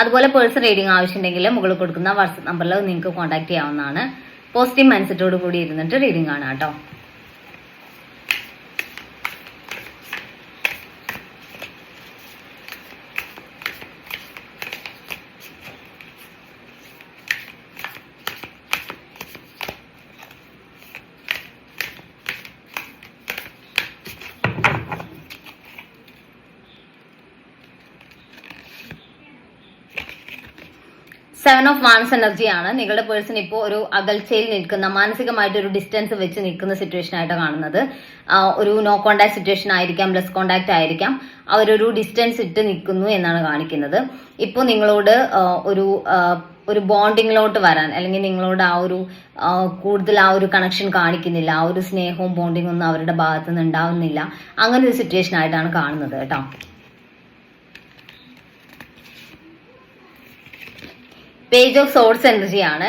അതുപോലെ person reading ആവശ്യമുണ്ടെങ്കിൽ മുകളിൽ കൊടുക്കുന്ന വാട്സപ്പ് നമ്പറിൽ നിങ്ങൾക്ക് കോൺടാക്ട് ചെയ്യാവുന്നതാണ്. പോസിറ്റീവ് മൈൻഡ് സെറ്റോട് കൂടി ഇരുന്നിട്ട് റീഡിംഗ് ആണ് കേട്ടോ. സെവൻ ഓഫ് മാൻസ് എനർജിയാണ് നിങ്ങളുടെ പേഴ്സൺ ഇപ്പോൾ ഒരു അകൽച്ചയിൽ നിൽക്കുന്ന മാനസികമായിട്ട് ഒരു ഡിസ്റ്റൻസ് വെച്ച് നിൽക്കുന്ന സിറ്റുവേഷൻ ആയിട്ട് കാണുന്നത്. ഒരു നോ കോണ്ടാക്ട് സിറ്റുവേഷൻ ആയിരിക്കാം ലെസ് കോണ്ടാക്ട് ആയിരിക്കാം. അവരൊരു ഡിസ്റ്റൻസ് ഇട്ട് നിൽക്കുന്നു എന്നാണ് കാണിക്കുന്നത്. ഇപ്പോൾ നിങ്ങളോട് ഒരു ഒരു ബോണ്ടിങ്ങിലോട്ട് വരാൻ അല്ലെങ്കിൽ നിങ്ങളോട് ആ ഒരു കൂടുതൽ ആ ഒരു കണക്ഷൻ കാണിക്കുന്നില്ല ആ ഒരു സ്നേഹവും ബോണ്ടിങ്ങും ഒന്നും അവരുടെ ഭാഗത്തുനിന്ന് ഉണ്ടാവുന്നില്ല. അങ്ങനെ ഒരു സിറ്റുവേഷൻ ആയിട്ടാണ് കാണുന്നത് കേട്ടോ. പേജ് ഓഫ് സോഴ്സ് എനർജിയാണ്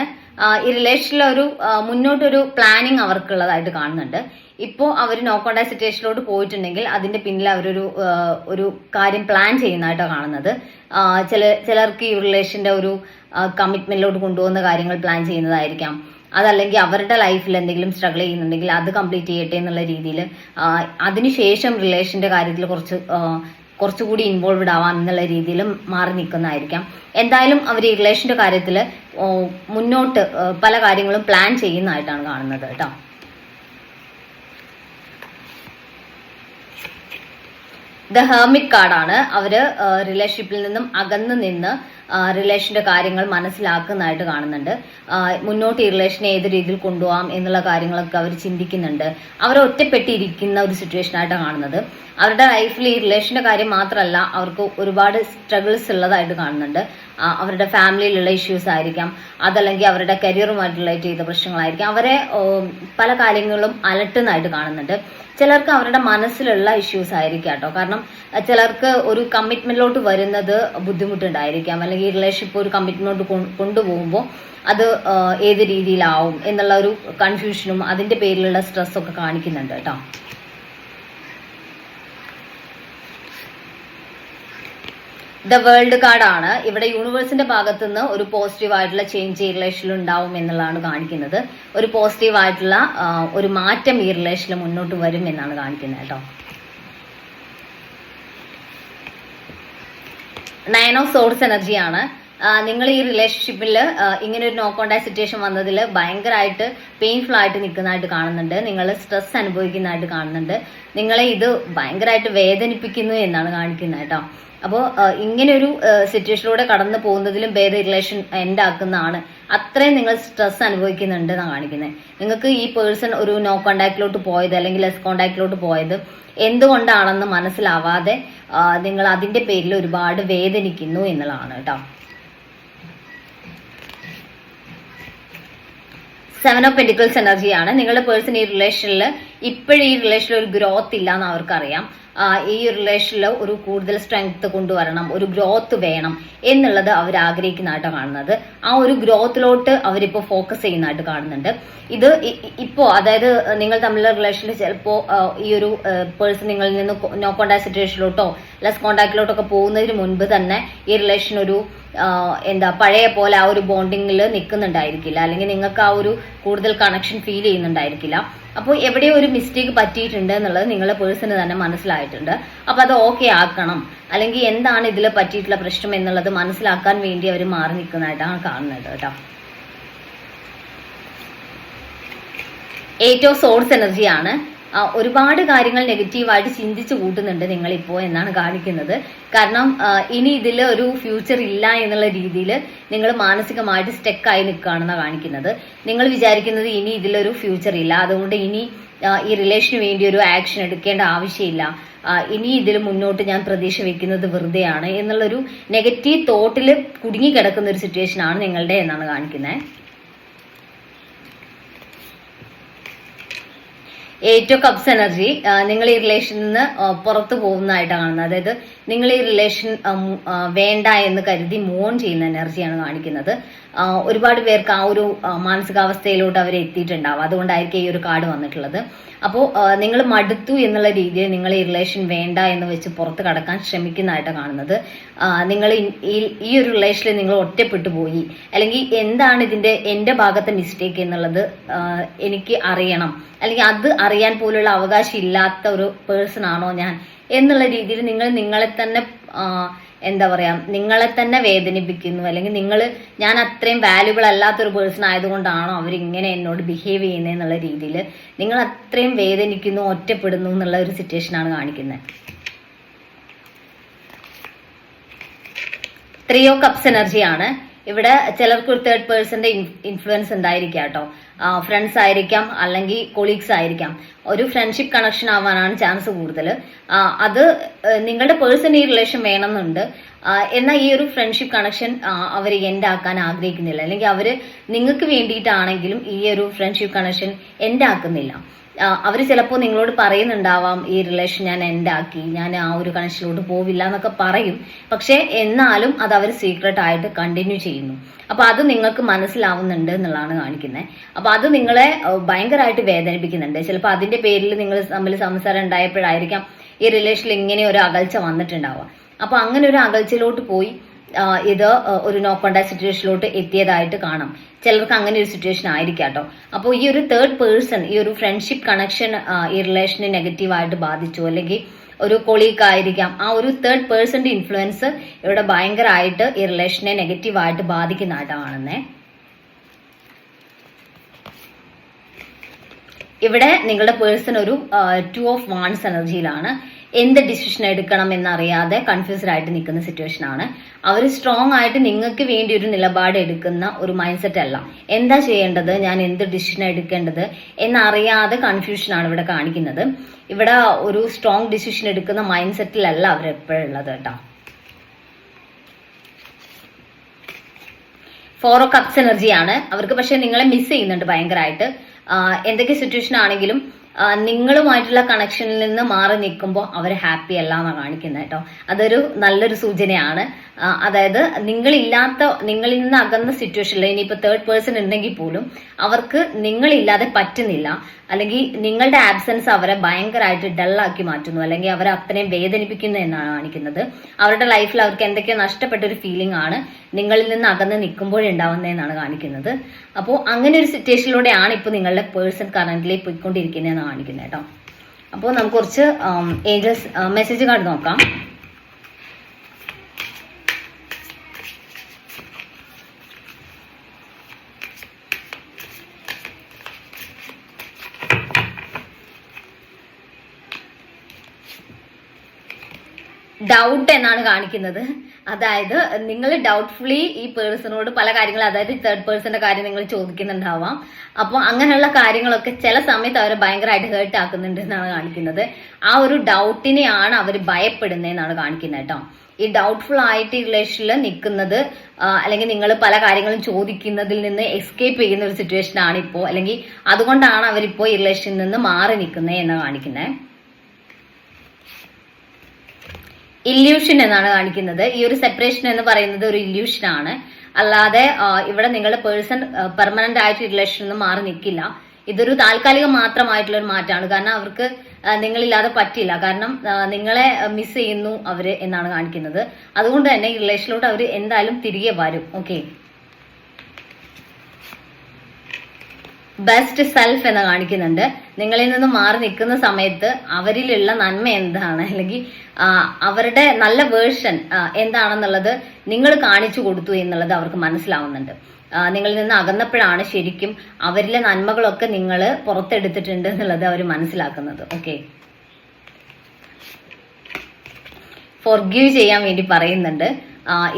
ഈ റിലേഷനിലെ ഒരു മുന്നോട്ടൊരു പ്ലാനിങ് അവർക്കുള്ളതായിട്ട് കാണുന്നുണ്ട്. ഇപ്പോൾ അവർ നോ കോണ്ടാക്ട് സിറ്റുവേഷനിലോട്ട് പോയിട്ടുണ്ടെങ്കിൽ അതിന്റെ പിന്നിൽ അവരൊരു ഒരു കാര്യം പ്ലാൻ ചെയ്യുന്നതായിട്ടാണ് കാണുന്നത്. ചില ചിലർക്ക് ഈ റിലേഷന്റെ ഒരു കമ്മിറ്റ്മെന്റിലോട്ട് കൊണ്ടുപോകുന്ന കാര്യങ്ങൾ പ്ലാൻ ചെയ്യുന്നതായിരിക്കാം. അതല്ലെങ്കിൽ അവരുടെ ലൈഫിൽ എന്തെങ്കിലും സ്ട്രഗിൾ ചെയ്യുന്നുണ്ടെങ്കിൽ അത് കംപ്ലീറ്റ് ചെയ്യട്ടെ എന്നുള്ള രീതിയിൽ അതിനുശേഷം റിലേഷന്റെ കാര്യത്തിൽ കുറച്ച് കുറച്ചുകൂടി ഇൻവോൾവ്ഡ് ആവാം എന്നുള്ള രീതിയിൽ മാറി നിൽക്കുന്നതായിരിക്കാം. എന്തായാലും അവർ ഈ റിലേഷന്റെ കാര്യത്തിൽ മുന്നോട്ട് പല കാര്യങ്ങളും പ്ലാൻ ചെയ്യുന്നതായിട്ടാണ് കാണുന്നത് കേട്ടോ. ദ ഹേമിക് കാർഡാണ്. അവർ റിലേഷൻഷിപ്പിൽ നിന്നും അകന്നു നിന്ന് റിലേഷന്റെ കാര്യങ്ങൾ മനസ്സിലാക്കുന്നതായിട്ട് കാണുന്നുണ്ട്. മുന്നോട്ട് ഈ റിലേഷനെ ഏത് രീതിയിൽ കൊണ്ടുപോകാം എന്നുള്ള കാര്യങ്ങളൊക്കെ അവർ ചിന്തിക്കുന്നുണ്ട്. അവരെ ഒറ്റപ്പെട്ടിരിക്കുന്ന ഒരു സിറ്റുവേഷൻ ആയിട്ടാണ് കാണുന്നത്. അവരുടെ ലൈഫിൽ ഈ റിലേഷന്റെ കാര്യം മാത്രമല്ല അവർക്ക് ഒരുപാട് സ്ട്രഗിൾസ് ഉള്ളതായിട്ട് കാണുന്നുണ്ട്. അവരുടെ ഫാമിലിയിലുള്ള ഇഷ്യൂസ് ആയിരിക്കാം അതല്ലെങ്കിൽ അവരുടെ കരിയറുമായിട്ട് റിലേറ്റ് ചെയ്ത പ്രശ്നങ്ങളായിരിക്കാം. അവരെ പല കാര്യങ്ങളും അലട്ടുന്നതായിട്ട് കാണുന്നുണ്ട്. ചിലർക്ക് അവരുടെ മനസ്സിലുള്ള ഇഷ്യൂസ് ആയിരിക്കാം കേട്ടോ. കാരണം ചിലർക്ക് ഒരു കമ്മിറ്റ്മെന്റിലോട്ട് വരുന്നത് ബുദ്ധിമുട്ടുണ്ടായിരിക്കാം. അല്ലെങ്കിൽ ഈ റിലേഷൻഷിപ്പ് ഒരു കമ്മിറ്റ്മെന്റ് കൊണ്ടുപോകുമ്പോൾ അത് ഏത് രീതിയിലാവും എന്നുള്ള ഒരു കൺഫ്യൂഷനും അതിന്റെ പേരിലുള്ള സ്ട്രെസ്സൊക്കെ കാണിക്കുന്നുണ്ട് കേട്ടോ. ദ വേൾഡ് കാർഡാണ് ഇവിടെ യൂണിവേഴ്സിന്റെ ഭാഗത്തു നിന്ന് ഒരു പോസിറ്റീവ് ആയിട്ടുള്ള ചേഞ്ച് ഈ റിലേഷനിൽ ഉണ്ടാവും എന്നുള്ളതാണ് കാണിക്കുന്നത്. ഒരു പോസിറ്റീവ് ആയിട്ടുള്ള ഒരു മാറ്റം ഈ റിലേഷനിൽ മുന്നോട്ട് വരും എന്നാണ് കാണിക്കുന്നത് കേട്ടോ. നയൻ ഓഫ് സോഴ്സ് എനർജിയാണ് നിങ്ങൾ ഈ റിലേഷൻഷിപ്പിൽ ഇങ്ങനെ ഒരു നോ കോണ്ടാക്ട് സിറ്റുവേഷൻ വന്നതിൽ ഭയങ്കരമായിട്ട് പെയിൻഫുൾ ആയിട്ട് നിൽക്കുന്നതായിട്ട് കാണുന്നുണ്ട്. നിങ്ങൾ സ്ട്രെസ് അനുഭവിക്കുന്നതായിട്ട് കാണുന്നുണ്ട്. നിങ്ങളെ ഇത് ഭയങ്കരമായിട്ട് വേദനിപ്പിക്കുന്നു എന്നാണ് കാണിക്കുന്നത് കേട്ടോ. അപ്പോൾ ഇങ്ങനെ ഒരു സിറ്റുവേഷനിലൂടെ കടന്നു പോകുന്നതിലും ഭേദ റിലേഷൻ എൻഡ് ആക്കുന്നതാണ്. അത്രയും നിങ്ങൾ സ്ട്രെസ് അനുഭവിക്കുന്നുണ്ട് എന്നാണ് കാണിക്കുന്നത്. നിങ്ങൾക്ക് ഈ പേഴ്സൺ ഒരു നോ കോണ്ടാക്റ്റിലോട്ട് പോയത് അല്ലെങ്കിൽ ലെസ് കോണ്ടാക്റ്റിലോട്ട് പോയത് എന്തുകൊണ്ടാണെന്ന് മനസ്സിലാവാതെ നിങ്ങൾ അതിന്റെ പേരിൽ ഒരുപാട് വേദനിക്കുന്നു എന്നുള്ളതാണ് കേട്ടോ. സെവൻ ഓഫ് പെന്റിക്കിൾസ് എനർജിയാണ് നിങ്ങളുടെ പേഴ്സൺ ഈ റിലേഷനിൽ ഇപ്പോഴും ഈ റിലേഷനിൽ ഒരു ഗ്രോത്ത് ഇല്ല എന്ന് അവർക്കറിയാം ഈ റിലേഷനിൽ ഒരു കൂടുതൽ സ്ട്രെങ്ത് കൊണ്ടുവരണം ഒരു ഗ്രോത്ത് വേണം എന്നുള്ളത് അവർ ആഗ്രഹിക്കുന്നതായിട്ട് കാണുന്നത്. ആ ഒരു ഗ്രോത്തിലോട്ട് അവരിപ്പോൾ ഫോക്കസ് ചെയ്യുന്നതായിട്ട് കാണുന്നുണ്ട്. ഇത് ഇ- ഇ- ഇപ്പോ അതായത് നിങ്ങൾ തമ്മിലുള്ള റിലേഷനിൽ ചിലപ്പോൾ ഈ ഒരു പേഴ്സൺ നിങ്ങളിൽ നിന്ന് നോ കോണ്ടാക്ട് സിറ്റുവേഷനിലോട്ടോ ലെസ് കോണ്ടാക്റ്റിലോട്ടോ ഒക്കെ പോകുന്നതിന് മുൻപ് തന്നെ ഈ റിലേഷൻ ഒരു എന്താ പഴയ പോലെ ആ ഒരു ബോണ്ടിങ്ങിൽ നിൽക്കുന്നുണ്ടായിരിക്കില്ല അല്ലെങ്കിൽ നിങ്ങൾക്ക് ആ ഒരു കൂടുതൽ കണക്ഷൻ ഫീൽ ചെയ്യുന്നുണ്ടായിരിക്കില്ല. അപ്പോൾ എവിടെയോ ഒരു മിസ്റ്റേക്ക് പറ്റിയിട്ടുണ്ട് എന്നുള്ളത് നിങ്ങളെ പേഴ്സണ് തന്നെ മനസ്സിലായിട്ടുണ്ട്. അപ്പോൾ അത് ഓക്കെ ആക്കണം. അല്ലെങ്കിൽ എന്താണ് ഇതിൽ പറ്റിയിട്ടുള്ള പ്രശ്നം എന്നുള്ളത് മനസ്സിലാക്കാൻ വേണ്ടി അവർ മാറി നിൽക്കുന്നതായിട്ടാണ് കാണുന്നത് കേട്ടോ. ഏറ്റവും സോഴ്സ് എനർജിയാണ് ഒരുപാട് കാര്യങ്ങൾ നെഗറ്റീവായിട്ട് ചിന്തിച്ചു കൂട്ടുന്നുണ്ട് നിങ്ങൾ ഇപ്പോൾ എന്നാണ് കാണിക്കുന്നത്. കാരണം ഇനി ഇതിൽ ഒരു ഫ്യൂച്ചർ ഇല്ല എന്നുള്ള രീതിയിൽ നിങ്ങൾ മാനസികമായിട്ട് സ്റ്റെക്കായി നിൽക്കുകയാണെന്ന് കാണിക്കുന്നത്. നിങ്ങൾ വിചാരിക്കുന്നത് ഇനി ഇതിലൊരു ഫ്യൂച്ചർ ഇല്ല. അതുകൊണ്ട് ഇനി ഈ റിലേഷന് വേണ്ടി ഒരു ആക്ഷൻ എടുക്കേണ്ട ആവശ്യമില്ല. ഇനി ഇതിൽ മുന്നോട്ട് ഞാൻ പ്രതീക്ഷ വെക്കുന്നത് വെറുതെയാണ്. എന്നുള്ളൊരു നെഗറ്റീവ് തോട്ടിൽ കുടുങ്ങിക്കിടക്കുന്ന ഒരു സിറ്റുവേഷൻ ആണ് നിങ്ങളുടെ എന്നാണ് കാണിക്കുന്നത്. ഏറ്റോ കപ്സ് എനർജി നിങ്ങൾ ഈ റിലേഷനിൽ നിന്ന് പുറത്തു പോകുന്നതായിട്ടാണ്. കാണുന്നത് അതായത് നിങ്ങൾ ഈ റിലേഷൻ വേണ്ട എന്ന് കരുതി മോൺ ചെയ്യുന്ന എനർജിയാണ് കാണിക്കുന്നത്. ഒരുപാട് പേർക്ക് ആ ഒരു മാനസികാവസ്ഥയിലോട്ട് അവർ എത്തിയിട്ടുണ്ടാവും. അതുകൊണ്ടായിരിക്കും ഈ ഒരു കാർഡ് വന്നിട്ടുള്ളത്. അപ്പോൾ നിങ്ങൾ മടുത്തു എന്നുള്ള രീതിയിൽ നിങ്ങൾ ഈ റിലേഷൻ വേണ്ട എന്ന് വെച്ച് പുറത്ത് കടക്കാൻ ശ്രമിക്കുന്നതായിട്ട് കാണുന്നത്. നിങ്ങൾ ഈ- ഒരു റിലേഷനിൽ നിങ്ങൾ ഒറ്റപ്പെട്ടു പോയി. അല്ലെങ്കിൽ എന്താണ് ഇതിന്റെ എന്റെ ഭാഗത്തെ മിസ്റ്റേക്ക് എന്നുള്ളത് എനിക്ക് അറിയണം. അല്ലെങ്കിൽ അത് അറിയാൻ പോലുള്ള അവകാശം ഇല്ലാത്ത ഒരു പേഴ്സൺ ആണോ ഞാൻ? എന്നുള്ള രീതിയിൽ നിങ്ങൾ നിങ്ങളെ തന്നെ എന്താ പറയാ നിങ്ങളെ തന്നെ വേദനിപ്പിക്കുന്നു. അല്ലെങ്കിൽ നിങ്ങൾ ഞാൻ അത്രയും വാല്യുബിൾ അല്ലാത്തൊരു പേഴ്സൺ ആയതുകൊണ്ടാണോ അവരിങ്ങനെ എന്നോട് ബിഹേവ് ചെയ്യുന്നത് എന്നുള്ള രീതിയിൽ നിങ്ങൾ അത്രയും വേദനിക്കുന്നു ഒറ്റപ്പെടുന്നു എന്നുള്ള ഒരു സിറ്റുവേഷനാണ് കാണിക്കുന്നത്. ത്രീ ഓ കപ്സ് എനർജിയാണ് ഇവിടെ ചിലർക്ക് ഒരു തേർഡ് പേഴ്സന്റെ ഇൻഫ്ലുവൻസ് ഉണ്ടായിരിക്കാം കേട്ടോ. ഫ്രണ്ട്സ് ആയിരിക്കാം അല്ലെങ്കിൽ കൊളീഗ്സ് ആയിരിക്കാം. ഒരു ഫ്രണ്ട്ഷിപ്പ് കണക്ഷൻ ആവാനാണ് ചാൻസ് കൂടുതൽ. അത് നിങ്ങളുടെ പേഴ്സണൽ ഈ റിലേഷൻ വേണമെന്നുണ്ട്. എന്നാൽ ഈ ഒരു ഫ്രണ്ട്ഷിപ്പ് കണക്ഷൻ അവർ എൻഡ് ആക്കാൻ ആഗ്രഹിക്കുന്നില്ല. അല്ലെങ്കിൽ അവർ നിങ്ങൾക്ക് വേണ്ടിയിട്ടാണെങ്കിലും ഈ ഒരു ഫ്രണ്ട്ഷിപ്പ് കണക്ഷൻ എൻഡ് ആക്കുന്നില്ല. അവർ ചിലപ്പോൾ നിങ്ങളോട് പറയുന്നുണ്ടാവാം ഈ റിലേഷൻ ഞാൻ എൻഡാക്കി ഞാൻ ആ ഒരു കണക്ഷനിലോട്ട് പോവില്ല എന്നൊക്കെ പറയും. പക്ഷെ എന്നാലും അത് അവർ സീക്രട്ട് ആയിട്ട് കണ്ടിന്യൂ ചെയ്യുന്നു. അപ്പൊ അത് നിങ്ങൾക്ക് മനസ്സിലാവുന്നുണ്ട് എന്നുള്ളതാണ് കാണിക്കുന്നത്. അപ്പൊ അത് നിങ്ങളെ ഭയങ്കരമായിട്ട് വേദനിപ്പിക്കുന്നുണ്ട്. ചിലപ്പോൾ അതിന്റെ പേരിൽ നിങ്ങൾ തമ്മിൽ സംസാരം ഉണ്ടായപ്പോഴായിരിക്കാം ഈ റിലേഷനിൽ ഇങ്ങനെ ഒരു അകൽച്ച വന്നിട്ടുണ്ടാവുക. അപ്പൊ അങ്ങനെ ഒരു അകൽച്ചയിലോട്ട് പോയി ഇത് ഒരു നോ കോണ്ടാക്ട് സിറ്റുവേഷനിലോട്ട് എത്തിയതായിട്ട് കാണാം. ചിലർക്ക് അങ്ങനെ ഒരു സിറ്റുവേഷൻ ആയിരിക്കാം കേട്ടോ അപ്പോൾ ഈ ഒരു തേർഡ് പേഴ്സൺ ഈ ഒരു ഫ്രണ്ട്ഷിപ്പ് കണക്ഷൻ ഈ റിലേഷനെ നെഗറ്റീവായിട്ട് ബാധിച്ചു. അല്ലെങ്കിൽ ഒരു കൊളീഗ് ആയിരിക്കാം. ആ ഒരു തേർഡ് പേഴ്സന്റെ ഇൻഫ്ലുവൻസ് ഇവിടെ ഭയങ്കരമായിട്ട് ഈ റിലേഷനെ നെഗറ്റീവായിട്ട് ബാധിക്കുന്ന കാണുന്നത് ഇവിടെ നിങ്ങളുടെ പേഴ്സൺ ഒരു ടു ഓഫ് വാൺസ് എനർജിയിലാണ് എന്ത് ഡിസിഷൻ എടുക്കണം എന്നറിയാതെ കൺഫ്യൂസ്ഡ് ആയിട്ട് നിൽക്കുന്ന സിറ്റുവേഷൻ ആണ്. അവർ സ്ട്രോങ് ആയിട്ട് നിങ്ങൾക്ക് വേണ്ടി ഒരു നിലപാട് എടുക്കുന്ന ഒരു മൈൻഡ് സെറ്റ് അല്ല. എന്താ ചെയ്യേണ്ടത്? ഞാൻ എന്ത് ഡിസിഷൻ എടുക്കേണ്ടത്? എന്നറിയാതെ കൺഫ്യൂഷൻ ആണ് ഇവിടെ കാണിക്കുന്നത്. ഇവിടെ ഒരു സ്ട്രോങ് ഡിസിഷൻ എടുക്കുന്ന മൈൻഡ് സെറ്റിലല്ല അവർ എപ്പോഴുള്ളത് കേട്ടോ. ഫോർ ഓ കപ്സ് എനർജിയാണ് അവർക്ക് പക്ഷെ നിങ്ങളെ മിസ് ചെയ്യുന്നുണ്ട് ഭയങ്കരമായിട്ട് എന്തൊക്കെ സിറ്റുവേഷൻ ആണെങ്കിലും നിങ്ങളുമായിട്ടുള്ള കണക്ഷനിൽ നിന്ന് മാറി നിൽക്കുമ്പോൾ അവർ ഹാപ്പി അല്ല എന്നാണ് കാണിക്കുന്നത് കേട്ടോ അതൊരു നല്ലൊരു സൂചനയാണ്. അതായത് നിങ്ങളില്ലാത്ത നിങ്ങളിൽ നിന്ന് അകന്ന സിറ്റുവേഷനിൽ ഇനിയിപ്പോൾ തേർഡ് പേഴ്സൺ ഉണ്ടെങ്കിൽ പോലും അവർക്ക് നിങ്ങളില്ലാതെ പറ്റുന്നില്ല. അല്ലെങ്കിൽ നിങ്ങളുടെ ആബ്സെൻസ് അവരെ ഭയങ്കരമായിട്ട് ഡള്ളാക്കി മാറ്റുന്നു. അല്ലെങ്കിൽ അവരെ അത്രയും വേദനിപ്പിക്കുന്നു എന്നാണ് കാണിക്കുന്നത്. അവരുടെ ലൈഫിൽ അവർക്ക് എന്തൊക്കെയോ നഷ്ടപ്പെട്ട ഒരു ഫീലിംഗ് ആണ്. നിങ്ങളിൽ നിന്ന് അകന്ന് നിൽക്കുമ്പോഴുണ്ടാവുന്നതെന്നാണ് കാണിക്കുന്നത്. അപ്പോൾ അങ്ങനെ ഒരു സിറ്റുവേഷനിലൂടെയാണ് ഇപ്പോൾ നിങ്ങളുടെ പേഴ്സൺ കറന്റിൽ പോയിക്കൊണ്ടിരിക്കുന്നതെന്ന് കാണിക്കുന്നത് കേട്ടോ. അപ്പോൾ നമുക്ക് കുറച്ച് ഏഞ്ചൽസ് മെസ്സേജ് കാർഡ് നോക്കാം. ഡൗട്ട് എന്നാണ് കാണിക്കുന്നത്. അതായത് നിങ്ങൾ ഡൗട്ട്ഫുള്ളി ഈ പേഴ്സണോട് പല കാര്യങ്ങൾ അതായത് തേർഡ് പേഴ്സന്റെ കാര്യം നിങ്ങൾ ചോദിക്കുന്നുണ്ടാവാം. അപ്പോൾ അങ്ങനെയുള്ള കാര്യങ്ങളൊക്കെ ചില സമയത്ത് അവരെ ഭയങ്കരമായിട്ട് ഹേർട്ട് ആക്കുന്നുണ്ട് എന്നാണ് കാണിക്കുന്നത്. ആ ഒരു ഡൗട്ടിനെയാണ് അവർ ഭയപ്പെടുന്നതെന്നാണ് കാണിക്കുന്നത് കേട്ടോ. ഈ ഡൗട്ട്ഫുൾ ആയിട്ട് ഈ റിലേഷനിൽ നിൽക്കുന്നത് അല്ലെങ്കിൽ നിങ്ങൾ പല കാര്യങ്ങളും ചോദിക്കുന്നതിൽ നിന്ന് എസ്കേപ്പ് ചെയ്യുന്ന ഒരു സിറ്റുവേഷൻ ആണ് ഇപ്പോൾ അല്ലെങ്കിൽ അതുകൊണ്ടാണ് അവരിപ്പോൾ ഈ റിലേഷനിൽ നിന്ന് മാറി നിൽക്കുന്നത് എന്ന് കാണിക്കുന്നത്. ഇല്യൂഷൻ എന്നാണ് കാണിക്കുന്നത്. ഈ ഒരു സെപ്പറേഷൻ എന്ന് പറയുന്നത് ഒരു ഇല്യൂഷൻ ആണ്. അല്ലാതെ ഇവിടെ നിങ്ങളുടെ പേഴ്സൺ പെർമനന്റ് ആയിട്ട് റിലേഷൻ ഒന്നും മാറി നിൽക്കില്ല. ഇതൊരു താൽക്കാലികം മാത്രമായിട്ടുള്ള ഒരു മാറ്റമാണ്. കാരണം അവർക്ക് നിങ്ങളില്ലാതെ പറ്റില്ല. കാരണം നിങ്ങളെ മിസ് ചെയ്യുന്നു അവർ എന്നാണ് കാണിക്കുന്നത്. അതുകൊണ്ട് തന്നെ ഈ റിലേഷനിലോട്ട് അവർ എന്തായാലും തിരികെ വരും. ഓക്കെ ബെസ്റ്റ് സെൽഫ് എന്ന് കാണിക്കുന്നുണ്ട്. നിങ്ങളിൽ നിന്ന് മാറി നിൽക്കുന്ന സമയത്ത് അവരിലുള്ള നന്മ എന്താണ്? അല്ലെങ്കിൽ അവരുടെ നല്ല വേർഷൻ എന്താണെന്നുള്ളത് നിങ്ങൾ കാണിച്ചു കൊടുത്തു എന്നുള്ളത് അവർക്ക് മനസ്സിലാവുന്നുണ്ട്. നിങ്ങളിൽ നിന്ന് അകന്നപ്പോഴാണ് ശരിക്കും അവരിലെ നന്മകളൊക്കെ നിങ്ങൾ പുറത്തെടുത്തിട്ടുണ്ട് എന്നുള്ളത് അവർ മനസ്സിലാക്കുന്നത്. ഓക്കെ ഫോർഗീവ് ചെയ്യാൻ വേണ്ടി പറയുന്നുണ്ട്.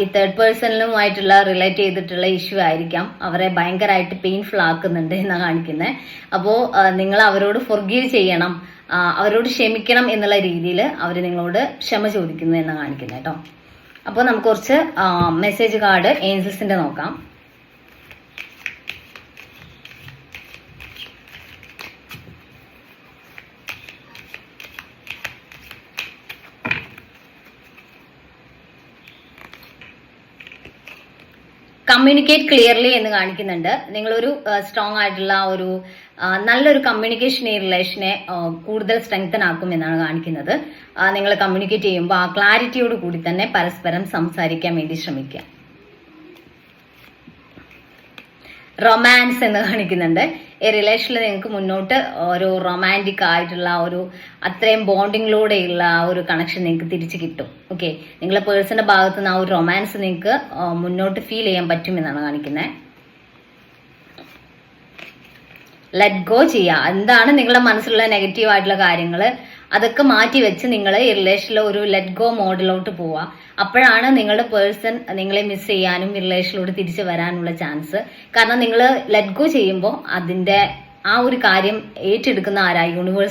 ഈ തേർഡ് പേഴ്സണിലുമായിട്ടുള്ള റിലേറ്റ് ചെയ്തിട്ടുള്ള ഇഷ്യൂ ആയിരിക്കാം. അവരെ ഭയങ്കരമായിട്ട് പെയിൻഫുൾ ആക്കുന്നുണ്ട് എന്നാണ് കാണിക്കുന്നത്. അപ്പോൾ നിങ്ങൾ അവരോട് ഫൊർഗീവ് ചെയ്യണം. അവരോട് ക്ഷമിക്കണം എന്നുള്ള രീതിയിൽ അവർ നിങ്ങളോട് ക്ഷമ ചോദിക്കുന്നു എന്നാണ് കാണിക്കുന്നത് കേട്ടോ അപ്പോൾ നമുക്ക് കുറച്ച് മെസ്സേജ് കാർഡ് ഏഞ്ചൽസിന്റെ നോക്കാം. കമ്മ്യൂണിക്കേറ്റ് ക്ലിയർലി എന്ന് കാണിക്കുന്നുണ്ട്. നിങ്ങളൊരു സ്ട്രോങ് ആയിട്ടുള്ള ഒരു നല്ലൊരു കമ്മ്യൂണിക്കേഷൻ ഈ റിലേഷനെ കൂടുതൽ സ്ട്രെങ്തൻ ആക്കും എന്നാണ് കാണിക്കുന്നത്. നിങ്ങൾ കമ്മ്യൂണിക്കേറ്റ് ചെയ്യുമ്പോൾ ആ ക്ലാരിറ്റിയോട് കൂടി തന്നെ പരസ്പരം സംസാരിക്കാൻ വേണ്ടി ശ്രമിക്കുക. റൊമാൻസ് എന്ന് കാണിക്കുന്നുണ്ട്. ഈ റിലേഷനിൽ നിങ്ങൾക്ക് മുന്നോട്ട് ഒരു റൊമാന്റിക് ആയിട്ടുള്ള ഒരു അത്രയും ബോണ്ടിങ്ങിലൂടെയുള്ള ആ ഒരു കണക്ഷൻ നിങ്ങൾക്ക് തിരിച്ചു കിട്ടും. ഓക്കെ നിങ്ങളെ പേഴ്സന്റെ ഭാഗത്ത് നിന്ന് ആ ഒരു റൊമാൻസ് നിങ്ങൾക്ക് മുന്നോട്ട് ഫീൽ ചെയ്യാൻ പറ്റും എന്നാണ് കാണിക്കുന്നത് ലെറ്റ് ഗോ ചെയ്യുക. എന്താണ് നിങ്ങളുടെ മനസ്സിലുള്ള നെഗറ്റീവ് ആയിട്ടുള്ള കാര്യങ്ങൾ അതൊക്കെ മാറ്റി വെച്ച് നിങ്ങൾ ഈ റിലേഷനിൽ ഒരു ലെറ്റ് ഗോ മോഡിലോട്ട് പോവുക. അപ്പോഴാണ് നിങ്ങളുടെ പേഴ്സൺ നിങ്ങളെ മിസ് ചെയ്യാനും റിലേഷനിലോട്ട് തിരിച്ചു വരാനുള്ള ചാൻസ് കാരണം നിങ്ങൾ ലെറ്റ് ഗോ ചെയ്യുമ്പോൾ അതിന്റെ ആ ഒരു കാര്യം ഏറ്റെടുക്കുന്ന ആരാ?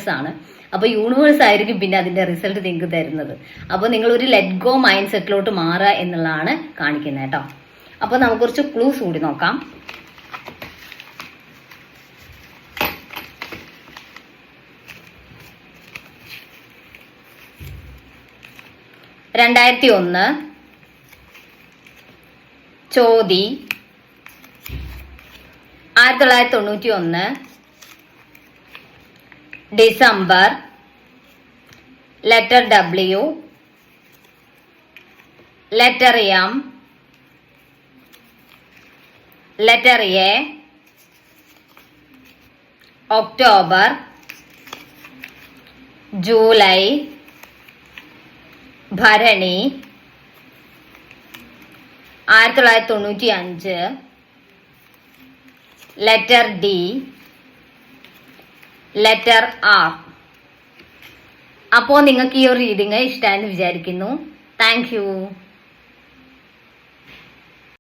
ആണ്. അപ്പൊ യൂണിവേഴ്സ് ആയിരിക്കും പിന്നെ അതിന്റെ റിസൾട്ട് നിങ്ങൾക്ക് തരുന്നത്. അപ്പോൾ നിങ്ങൾ ഒരു ലെറ്റ് ഗോ മൈൻഡ് സെറ്റിലോട്ട് മാറുക എന്നുള്ളതാണ് കാണിക്കുന്നത് കേട്ടോ. അപ്പോൾ നമുക്ക് കുറച്ച് ക്ലൂസ് കൂടി നോക്കാം. രണ്ടായിരത്തി ഒന്ന് ചോതി. ആയിരത്തി തൊള്ളായിരത്തി തൊണ്ണൂറ്റി ഒന്ന് December. Letter W. Letter M. Letter A. October. July. ഭരണി. ആയിരത്തി തൊള്ളായിരത്തി തൊണ്ണൂറ്റി അഞ്ച് ലെറ്റർ ഡി ലെറ്റർ ആർ അപ്പോൾ നിങ്ങൾക്ക് ഈ ഒരു റീഡിങ് ഇഷ്ടമായെന്ന് വിചാരിക്കുന്നു. താങ്ക്